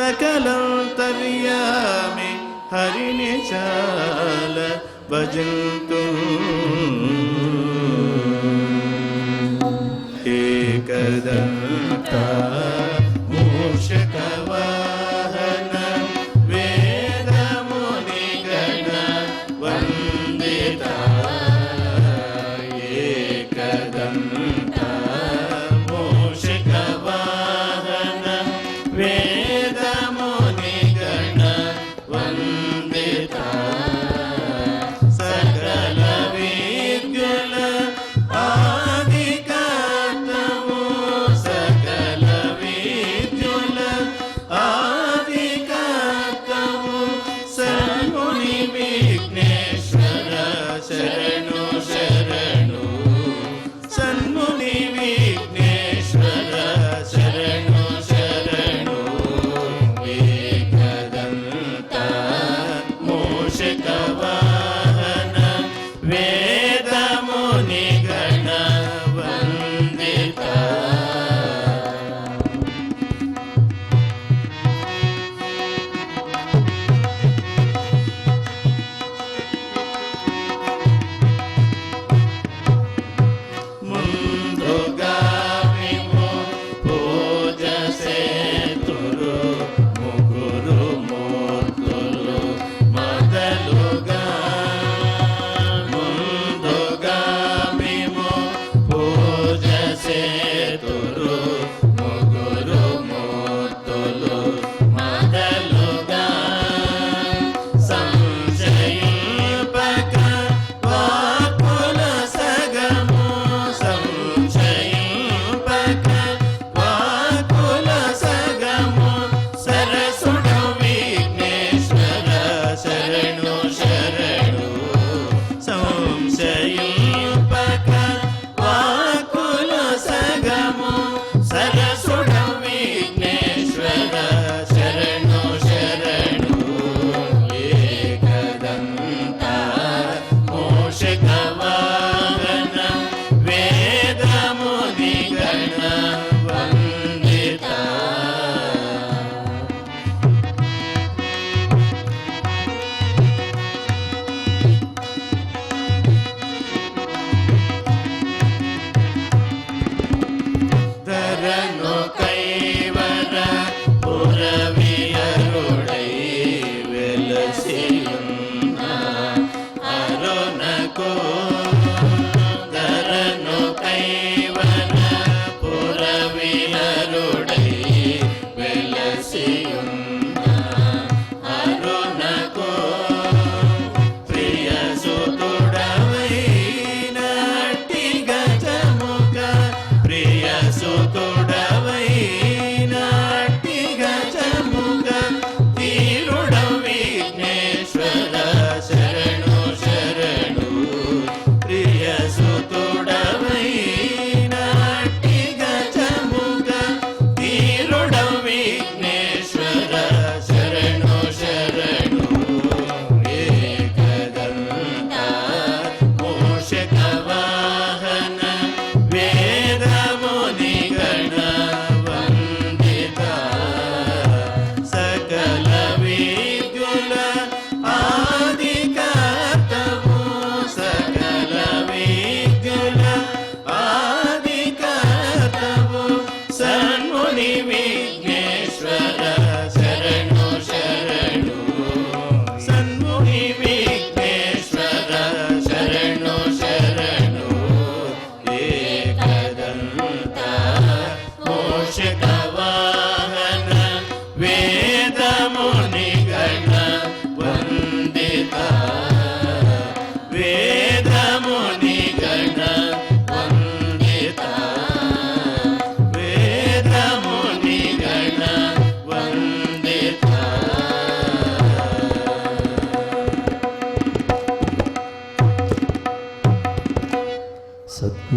सकलं तर्या मे हरिनिचाल भजन्तु एकदन्ता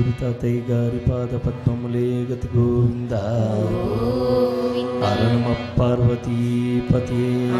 నందమూరి తాతయ్య గారి పాద పద్మములే గతి గోవింద. అరణమ పార్వతీపతే.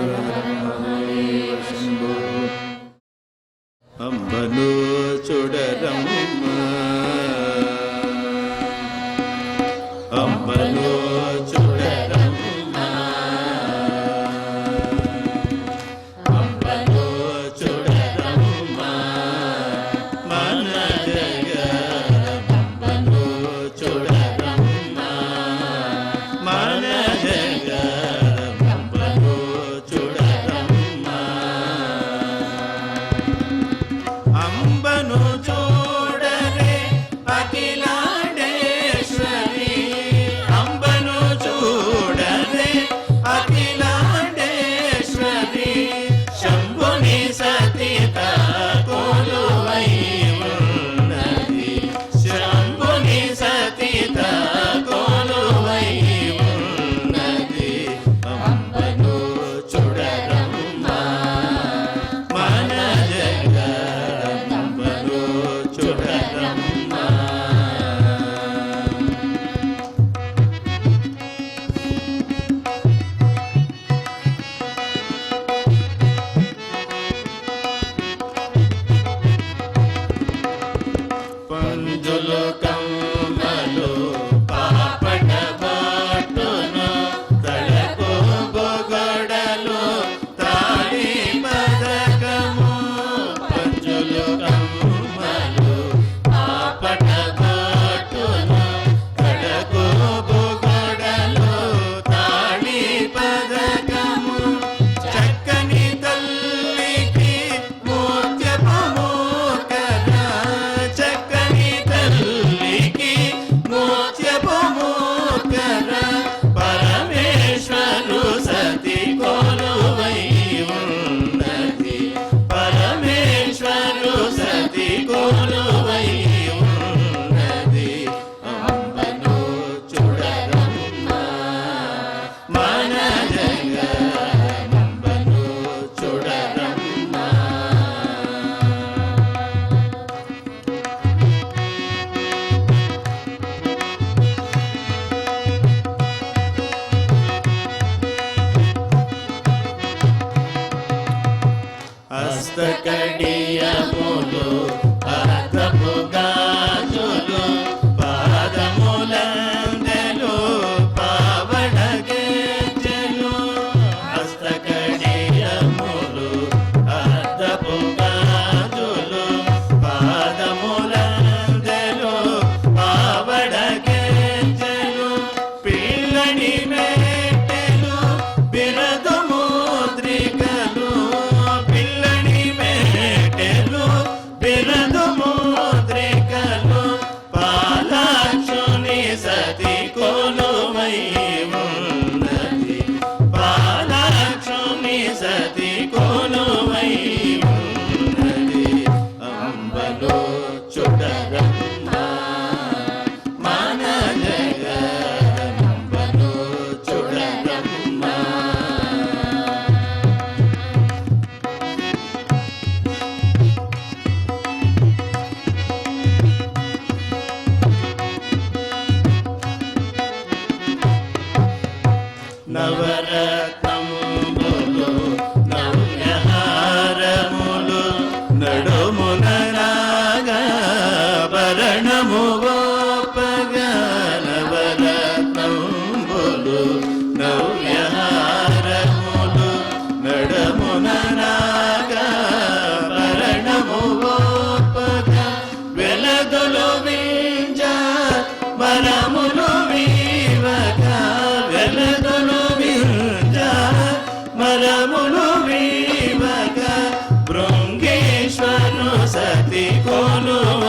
ಮಸ್ತಕಡಿ শান্তি কোনো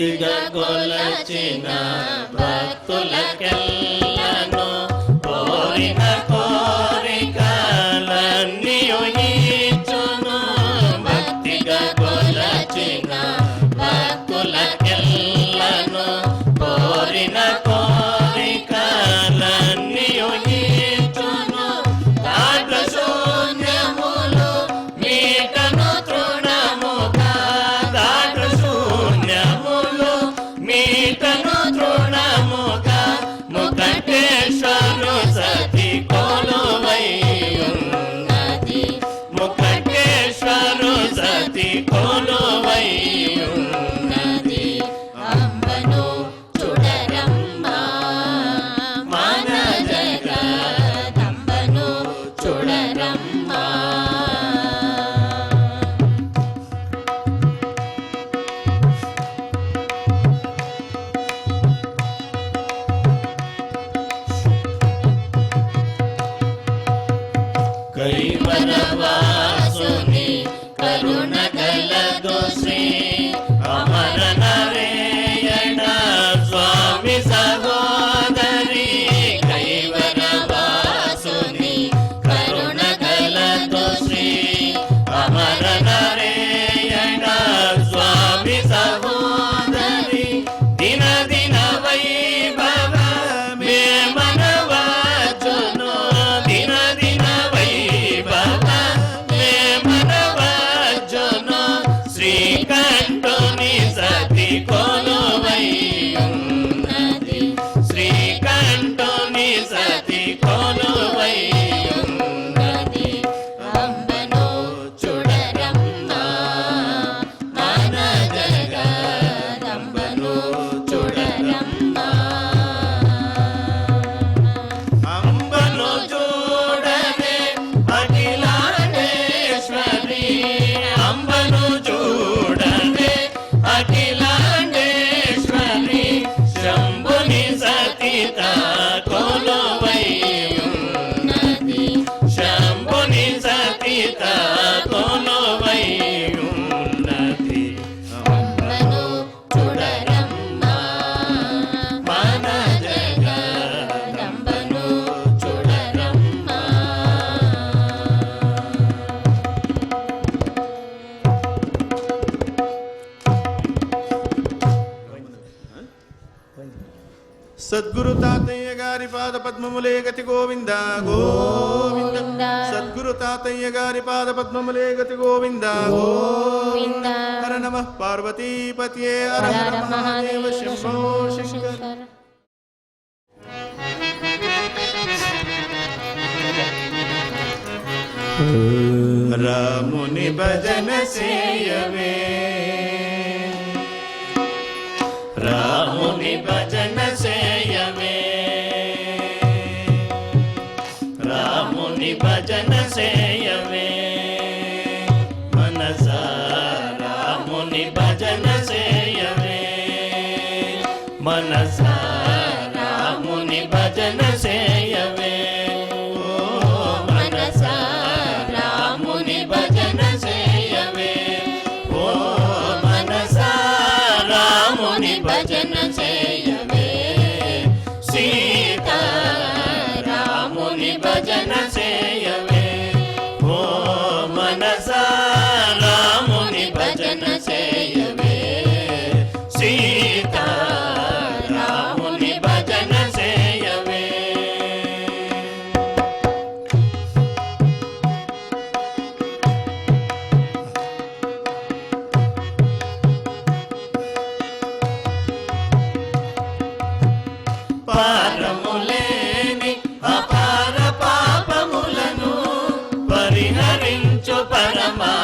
భక్తిగా కొలచిన భక్తులకెల్ల Jamaica. సద్గురు తాతయ్య గారి పాద పద్మములే గతి గోవింద గోవింద సద్గురు తాతయ్య గారి పాద పద్మములే గతి గోవింద గోవింద హర నమ పార్వతీపతియే హర హర మహాదేవ శంభో శంకర్ रामुनि भजन से మనసా రాముని భజన చేయవే మనసా రాముని భజన చేయవే ఓ మనసా రాముని భజన చేయ Mama.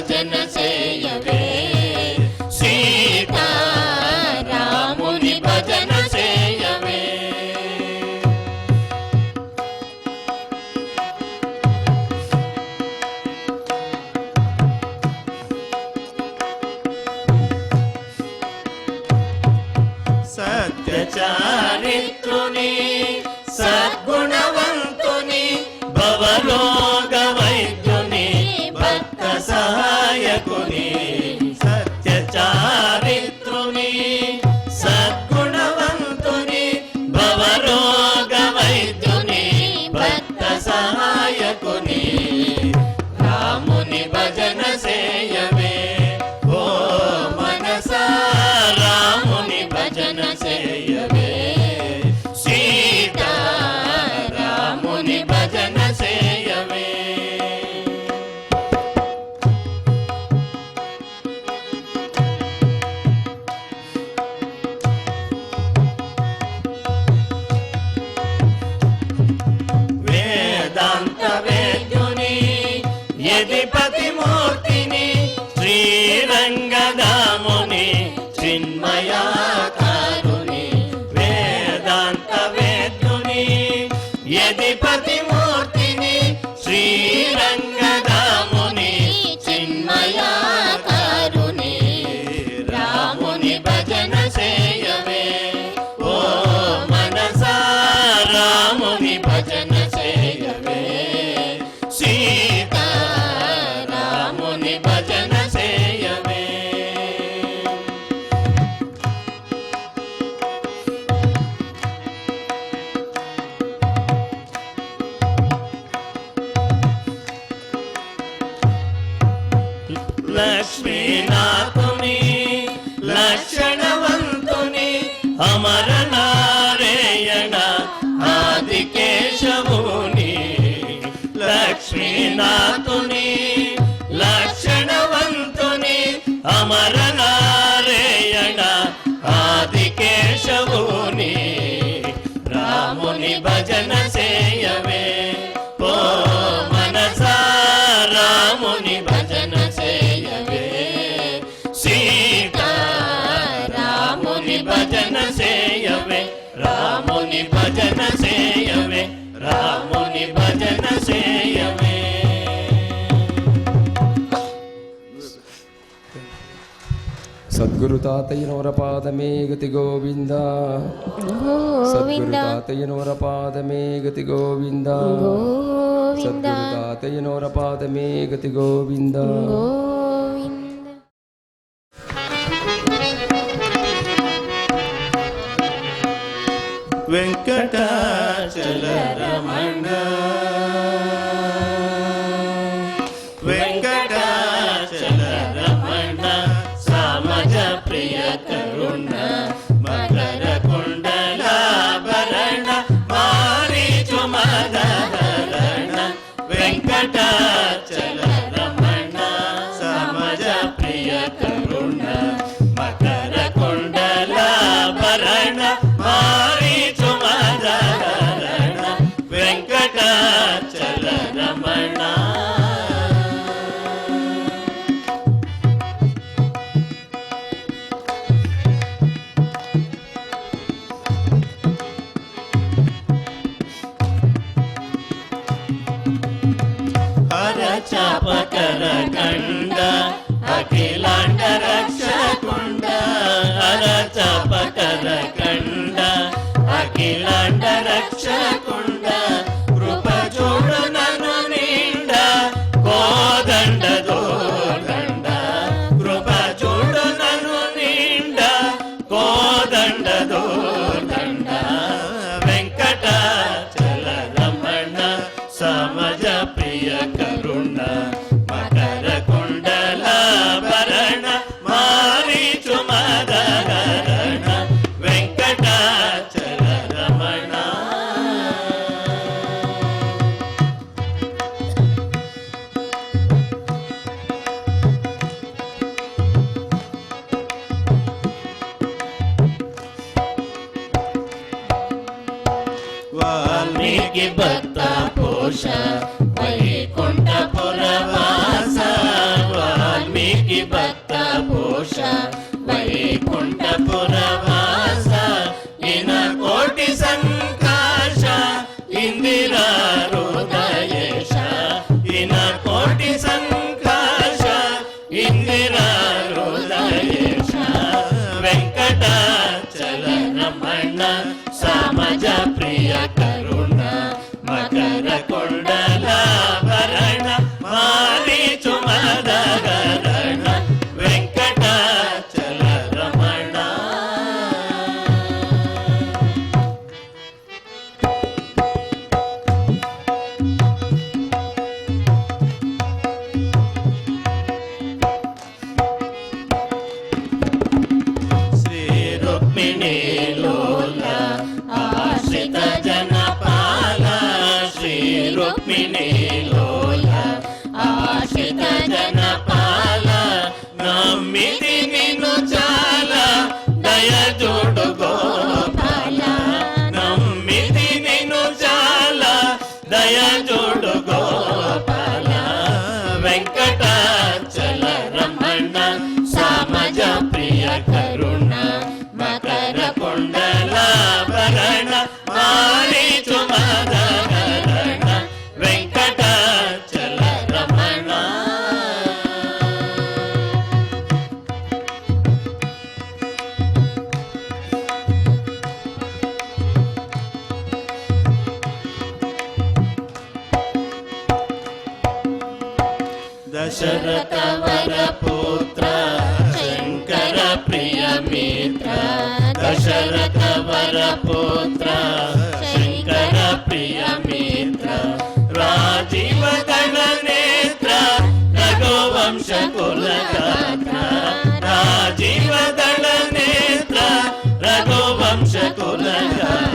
भजन से రాముని భజన చేయవే రాముని భజన చేయవే. సద్గురు తాతయ్యనవర పాదమే గతి గోవింద. సద్గురు తాతయ్యనవర పాదమే గతి గోవింద. సద్గురు తాతయ్యనవర పాదమే గతి గోవింద. వెంకటాచల రమణ Jackson. ரமண కరుణ మకర కొండలాభరణ మాలి मित्र दशरथ वरपुत्र शङ्कर प्रिय मित्र राजीव गणनेत्र रघुवंश कुलगात्र राजीव गणनेत्र रघुवंश कुलगात्र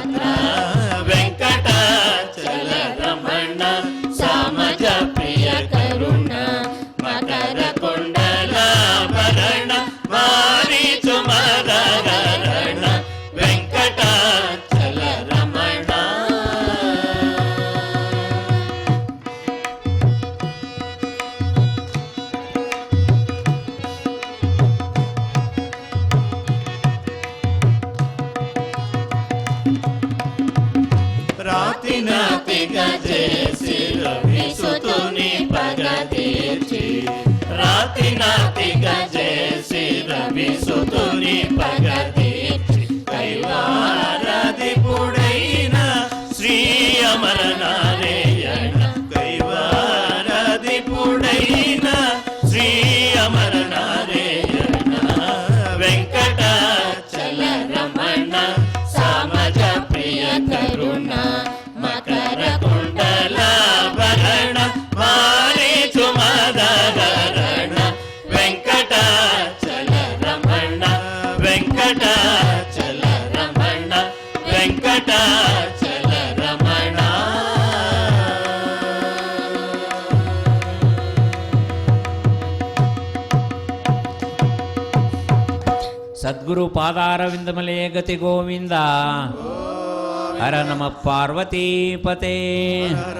పాదారవిందమలే గతి గోవింద హర నమ పార్వతీపతే. హర